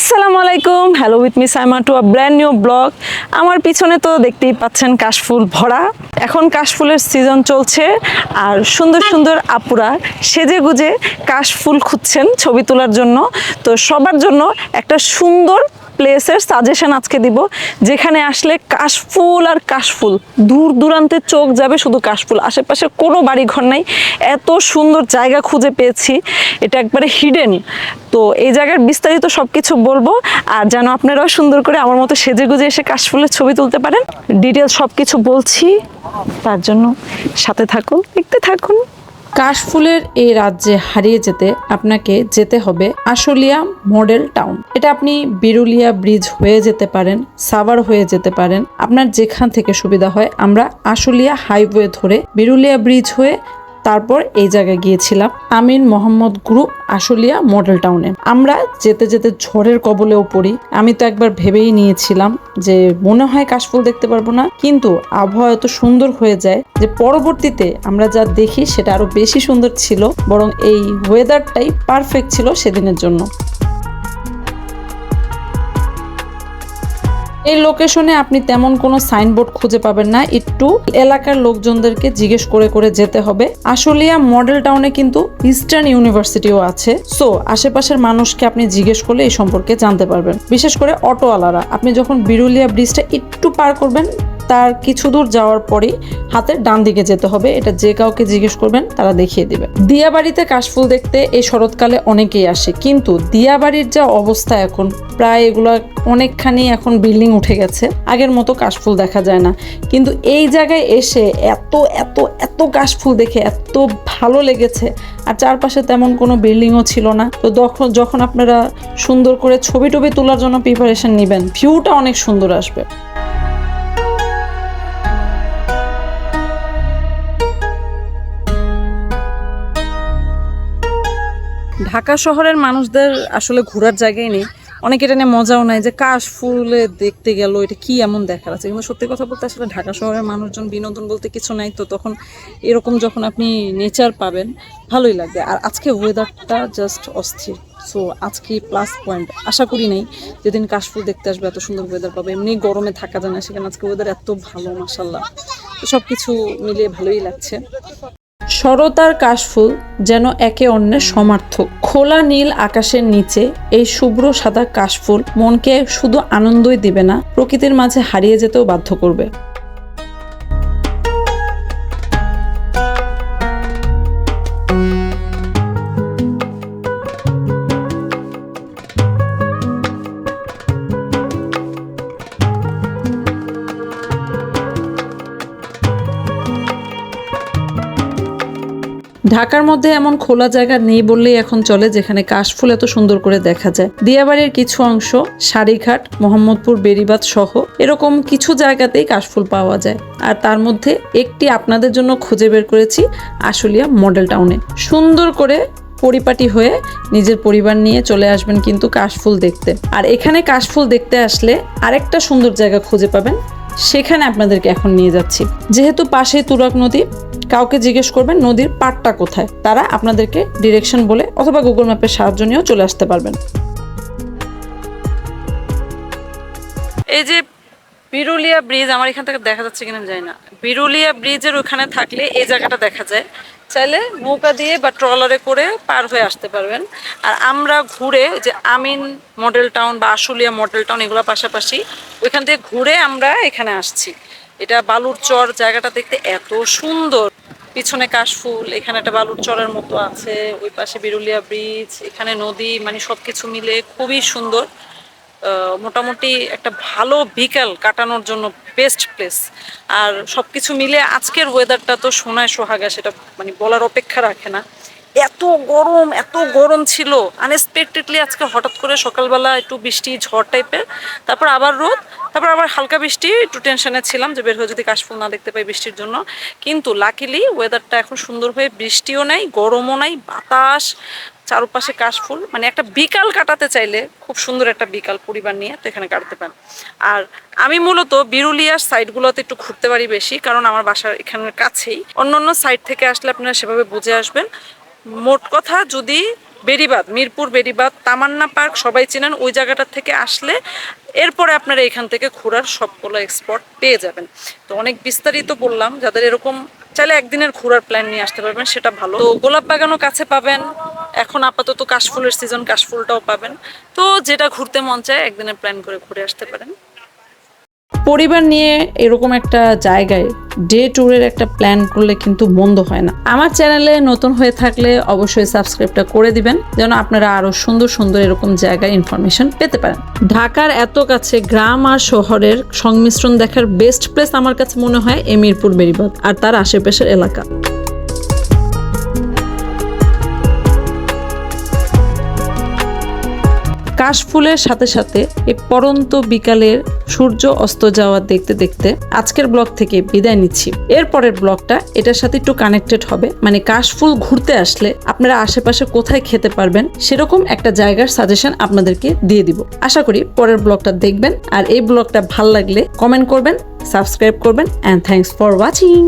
আসসালামু আলাইকুম। Hello with me Saima to a brand new blog আমার পিছনে তো দেখতেই পাচ্ছেন কাশফুল ভরা। এখন কাশফুলের সিজন চলছে আর সুন্দর সুন্দর আপুরা সেজে গুজে কাশফুল খুঁজছেন ছবি তোলার জন্য। তো সবার জন্য একটা সুন্দর প্লেসের সাজেশন আজকে দিব, যেখানে আসলে কাশফুল আর কাশফুল, দূর দূরান্তে চোখ যাবে শুধু কাশফুল। আশেপাশে কোনো বাড়ি ঘর নাই, এত সুন্দর জায়গা খুঁজে পেয়েছি, এটা একবারে হিডেন তো এই জায়গার বিস্তারিত সব কিছু বলব, আর যেন আপনারাও সুন্দর করে আমার মতো সেজে গুজে এসে কাশফুলের ছবি তুলতে পারেন। ডিটেলস সব কিছু বলছি, তার জন্য সাথে থাকুন, দেখতে থাকুন। কাশফুলের এই রাজ্যে হারিয়ে যেতে আপনাকে যেতে হবে আশুলিয়া মডেল টাউন। এটা আপনি বিরুলিয়া ব্রিজ হয়ে যেতে পারেন, সাভার হয়ে যেতে পারেন। আপনার যেখান থেকে সুবিধা হয়, আমরা আশুলিয়া হাইওয়ে ধরে বিরুলিয়া ব্রিজ হয়ে তারপর এই জায়গায় গিয়েছিলাম আমিন মোহাম্মদ গ্রুপ আশুলিয়া মডেল টাউনে। আমরা যেতে যেতে ঝড়ের কবলেও পড়ি। আমি তো একবার ভেবেই নিয়েছিলাম যে মনে হয় কাশফুল দেখতে পারব না, কিন্তু আবহাওয়া এত সুন্দর হয়ে যায় যে পরবর্তীতে আমরা যা দেখি সেটা আরও বেশি সুন্দর ছিল, বরং এই ওয়েদারটাই পারফেক্ট ছিল সেদিনের জন্য। এই লোকেশনে আপনি তেমন কোনো সাইনবোর্ড খুঁজে পাবেন না। একটু এলাকার লোকজনদেরকে জিজ্ঞেস করে করে যেতে হবে। আশুলিয়া মডেল টাউনে কিন্তু ইস্টার্ন ইউনিভার্সিটিও আছে। সো আশেপাশের মানুষকে আপনি জিজ্ঞেস করলে এই সম্পর্কে জানতে পারবেন। বিশেষ করে অটোওয়ালারা। আপনি যখন বিরুলিয়া ব্রিজটা একটু পার করবেন তার কিছু দূর যাওয়ার পরেই হাতের ডান দিকে যেতে হবে, এটা যে কাউকে জিজ্ঞেস করবেন তারা দেখিয়ে দিবে। দিয়াবাড়িতে কাশফুল দেখতে এই শরৎকালে অনেকেই আসে, কিন্তু দিয়াবাড়ির যা অবস্থা এখন, প্রায় এগুলো অনেকখানি এখন বিল্ডিং উঠে গেছে, আগের মতো কাশফুল দেখা যায় না। কিন্তু এই জায়গায় এসে এত এত এত কাশফুল দেখে এত ভালো লেগেছে, আর চারপাশে তেমন কোনো বিল্ডিংও ছিল না। তো যখন যখন আপনারা সুন্দর করে ছবি টবি তোলার জন্য প্রিপারেশন নেবেন ভিউটা অনেক সুন্দর আসবে। ঢাকা শহরের মানুষদের আসলে ঘোরার জায়গায় নেই। অনেকে এটা নিয়ে মজাও নাই যে কাশ ফুলে দেখতে গেল, এটা কি এমন দেখার আছে? কিন্তু সত্যি কথা বলতে আসলে ঢাকা শহরের মানুষজন বিনোদন বলতে কিছু নাই, তো তখন এরকম যখন আপনি নেচার পাবেন, ভালোই লাগবে। আর আজকে ওয়েদারটা জাস্ট অস্থির। সো আজকে প্লাস পয়েন্ট আশা করি নাই যেদিন কাশফুল দেখতে আসবে, এত সুন্দর ওয়েদার পাবে। এমনি গরমে থাকা যায় না, সেখানে আজকে ওয়েদার এত ভালো মাসাল্লাহ সব কিছু মিলিয়ে ভালোই লাগছে। শরতার কাশফুল যেন একে অন্যের সমার্থক। খোলা নীল আকাশের নিচে এই শুভ্র সাদা কাশফুল মনকে শুধু আনন্দই দিবে না, প্রকৃতির মাঝে হারিয়ে যেতেও বাধ্য করবে। ঢাকার মধ্যে এমন খোলা জায়গা নেই বললেই এখন চলে, যেখানে কাশফুল এত সুন্দর করে দেখা যায়। দিয়াবাড়ির কিছু অংশ, সারিঘাট, মোহাম্মদপুর বেরিবাদ সহ, এরকম কিছু জায়গাতেই কাশফুল পাওয়া যায়। আর তার মধ্যে একটি আপনাদের জন্য খুঁজে বের করেছি, আশুলিয়া মডেল টাউনে। সুন্দর করে পরিপাটি হয়ে নিজের পরিবার নিয়ে চলে আসবেন কিন্তু কাশফুল দেখতে। আর এখানে কাশফুল দেখতে আসলে আরেকটা সুন্দর জায়গা খুঁজে পাবেন সেখানে আপনাদেরকে এখন নিয়ে যাচ্ছি। যেহেতু পাশে তুরক নদী, কাউকে জিজ্ঞেস করবেন নদীর পাটটা কোথায়, তারা আপনাদেরকে ডিরেকশন বলে অথবা গুগল ম্যাপের সাহায্য নিয়েও চলে আসতে পারবেন। এই যে বিরুলিয়া ব্রিজ, আমার এখান থেকে দেখা যাচ্ছে কিনা জানি না। বিরুলিয়া ব্রিজের ওখানে থাকলে এই জায়গাটা দেখা যায়। চাইলে নৌকা দিয়ে বা ট্রলারে করে পার হয়ে আসতে পারবেন। আর আমরা ঘুরে যে আমিন মডেল টাউন বা আশুলিয়া মডেল টাউন এগুলো পাশাপাশি ওইখান থেকে ঘুরে আমরা এখানে আসছি। এটা বালুর চর জায়গাটা দেখতে এত সুন্দর। পিছনে কাশফুল, এখানে একটা বালুর চরের মতো আছে, ওই পাশে বিরুলিয়া ব্রিজ, এখানে নদী মানে সবকিছু মিলে খুবই সুন্দর। মোটামুটি একটা ভালো বিকাল কাটানোর জন্য বেস্ট প্লেস আর সব কিছু মিলে আজকের ওয়েদারটা তো সোনায় সোহাগা, সেটা মানে বলার অপেক্ষা রাখে না। এত গরম এত গরম ছিল। আনএক্সপেক্টেডলি আজকে হঠাৎ করে সকালবেলা একটু বৃষ্টি, ঝড় টাইপের তারপর আবার রোদ, তারপর আবার হালকা বৃষ্টি, একটু টেনশনে ছিলাম যে বের হয়ে যদি কাশফুল না দেখতে পাই বৃষ্টির জন্য। কিন্তু লাকিলি ওয়েদারটা এখন সুন্দর হয়ে বৃষ্টিও নাই, গরমও নাই, বাতাস চারপাশে কাশফুল। মানে একটা বিকাল কাটাতে চাইলে খুব সুন্দর একটা বিকাল পরিবার নিয়ে তো এখানে কাটাতে পারেন। আর আমি মূলত বিরুলিয়ার সাইডগুলোতে একটু ঘুরতে পারি বেশি, কারণ আমার বাসার এখানের কাছেই। অন্য অন্য সাইড থেকে আসলে আপনারা সেভাবে বুঝে আসবেন। মোট কথা, যদি বেরিবাদ মিরপুর বেরিবাদ তামান্না পার্ক সবাই চেনেন, ওই জায়গাটা থেকে আসলে এরপরে আপনারা এখান থেকে ঘোরার সবগুলো এক্সপট পেয়ে যাবেন। তো অনেক বিস্তারিত বললাম, যাদের এরকম চাইলে একদিনের ঘোরার প্ল্যান নিয়ে আসতে পারবেন, সেটা ভালো। তো গোলাপ বাগানও কাছে পাবেন এখন আপাতত কাশফুলের সিজন কাশফুলটাও পাবেন। তো যেটা ঘুরতে মন চায়, একদিনের প্ল্যান করে ঘুরে আসতে পারেন। পরিবার নিয়ে এরকম একটা জায়গায় ডে ট্যুরের একটা প্ল্যান করলে কিন্তু মন্দ হয় না। আমার চ্যানেলে নতুন হয়ে থাকলে অবশ্যই সাবস্ক্রাইবটা করে দিবেন, যেন আপনারা আরও সুন্দর সুন্দর এরকম জায়গায় ইনফরমেশন পেতে পারেন। ঢাকার এত কাছে গ্রাম আর শহরের সংমিশ্রণ দেখার বেস্ট প্লেস আমার কাছে মনে হয় এমিরপুর বেরিবাদ আর তার আশেপাশের এলাকা। কাশফুলের সাথে সাথে এই পরন্ত বিকালের সূর্য অস্ত যাওয়া দেখতে দেখতে আজকের ব্লগ থেকে বিদায় নিচ্ছি। এরপরের ব্লগটা এটার সাথে একটু কানেক্টেড হবে। মানে কাশফুল ঘুরতে আসলে আপনারা আশেপাশে কোথায় খেতে পারবেন সেরকম একটা জায়গার সাজেশন আপনাদেরকে দিয়ে দিব। আশা করি পরের ব্লগটা দেখবেন। আর এই ব্লগটা ভালো লাগলে কমেন্ট করবেন সাবস্ক্রাইব করবেন অ্যান্ড থ্যাংকস ফর ওয়াচিং